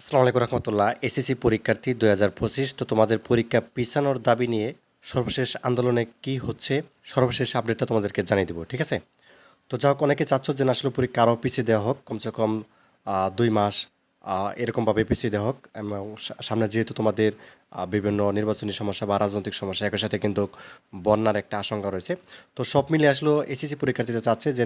আসসালামু আলাইকুম রহমতুল্লাহ। এসএসসি পরীক্ষার্থী দুই হাজার পঁচিশ, তো তোমাদের পরীক্ষা পিছানোর দাবি নিয়ে সর্বশেষ আন্দোলনে কি হচ্ছে, সর্বশেষ আপডেটটা তোমাদেরকে জানিয়ে দেবো, ঠিক আছে? তো যা হোক, অনেকে চাচ্ছ যে না আসলে পরীক্ষা আরও পিছিয়ে দেওয়া হোক, কমসে কম দুই মাস এরকমভাবে পিছিয়ে দেওয়া হোক, এবং সামনে যেহেতু তোমাদের বিভিন্ন নির্বাচনী সমস্যা বা রাজনৈতিক সমস্যা, একই সাথে কিন্তু বন্যার একটা আশঙ্কা রয়েছে। তো সব মিলে আসলে এসএসসি পরীক্ষার্থীরা চাচ্ছে যে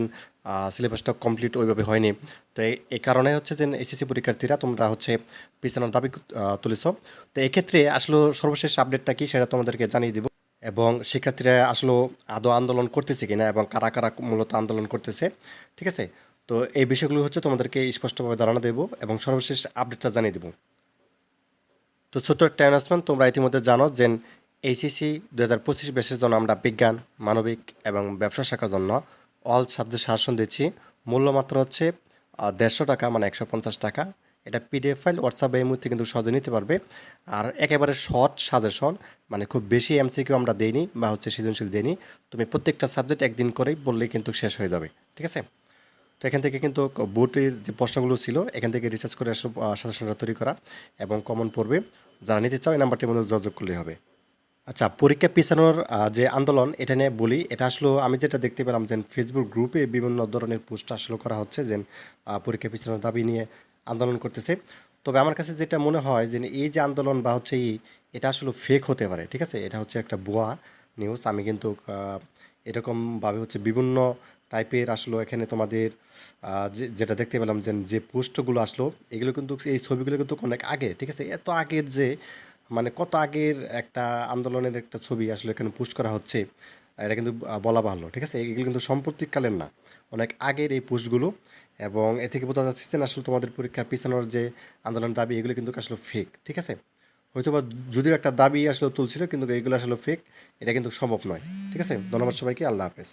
সিলেবাসটা কমপ্লিট ওইভাবে হয়নি। তো এই- কারণে হচ্ছে যে এসএসসি পরীক্ষার্থীরা তোমরা হচ্ছে পিছানোর দাবি তুলেছ। তো এক্ষেত্রে আসলে সর্বশেষ আপডেটটা কি সেটা তোমাদেরকে জানিয়ে দিব। এবং শিক্ষার্থীরা আসলে আদৌ আন্দোলন করতেছে কিনা এবং কারা কারা মূলত আন্দোলন করতেছে, ঠিক আছে? তো এই বিষয়গুলো হচ্ছে তোমাদেরকে স্পষ্টভাবে ধারণা দেবো এবং সর্বশেষ আপডেটটা জানিয়ে দেবো। তো ছোট্ট একটা অ্যানাউন্সমেন্ট তোমরা ইতিমধ্যে জানো যে এইচএসি দু হাজার পঁচিশ বেসের জন্য আমরা বিজ্ঞান, মানবিক এবং ব্যবসা শাখার জন্য অল সাবজেক্ট শাসন দিচ্ছি। মূল্য মাত্র হচ্ছে দেড়শো টাকা মানে একশো পঞ্চাশ টাকা। এটা পিডিএফ ফাইল হোয়াটসঅ্যাপে এই মুহূর্তে কিন্তু সহজে নিতে পারবে। আর একেবারে শর্ট সাজেশন মানে খুব বেশি এমসিকিউ আমরা দেইনি বা হচ্ছে সৃজনশীল দেইনি। তুমি প্রত্যেকটা সাবজেক্ট একদিন করেই বললেই কিন্তু শেষ হয়ে যাবে, ঠিক আছে? তো এখান থেকে কিন্তু বোর্ডের যে প্রশ্নগুলো ছিল, এখান থেকে রিসার্চ করে আসলে সাজেশনটা তৈরি করা এবং কমন পড়বে। যারা নিতে চাও, এই নাম্বারটির মধ্যে যোগাযোগ করলেই হবে। আচ্ছা পরীক্ষা পিছানোর যে আন্দোলন, এটা নিয়ে বলি, এটা আসলে, আমি যেটা দেখতে পেলাম যে ফেসবুক গ্রুপে বিভিন্ন ধরনের পোস্ট আসলে করা হচ্ছে যে পরীক্ষা পিছানোর দাবি নিয়ে আন্দোলন করতেছে। তবে আমার কাছে যেটা মনে হয় যে, এই যে আন্দোলন বা হচ্ছে এই, এটা আসলে ফেক হতে পারে, ঠিক আছে? এটা হচ্ছে একটা ভুয়া নিউজ আমি কিন্তু এরকমভাবে হচ্ছে বিভিন্ন টাইপের আসলো, এখানে তোমাদের যেটা দেখতে পেলাম যে যে পোস্টগুলো আসলো, এগুলো কিন্তু এই ছবিগুলো কিন্তু অনেক আগে, ঠিক আছে? এত আগের যে মানে কত আগের একটা আন্দোলনের একটা ছবি আসলে এখানে পোস্ট করা হচ্ছে, এটা কিন্তু বলা ভালো, ঠিক আছে? এগুলো কিন্তু সাম্প্রতিককালের না, অনেক আগের এই পোস্টগুলো এবং এ থেকে বোঝা যাচ্ছে যে আসলে তোমাদের পরীক্ষার পিছানোর যে আন্দোলন দাবি, এগুলো কিন্তু আসলে ফেক ঠিক আছে? হয়তো বা যদিও একটা দাবি আসলে তুলছিল, কিন্তু এগুলো আসলে ফেক এটা কিন্তু সম্ভব নয়, ঠিক আছে? ধন্যবাদ সবাইকে, আল্লাহ হাফেজ।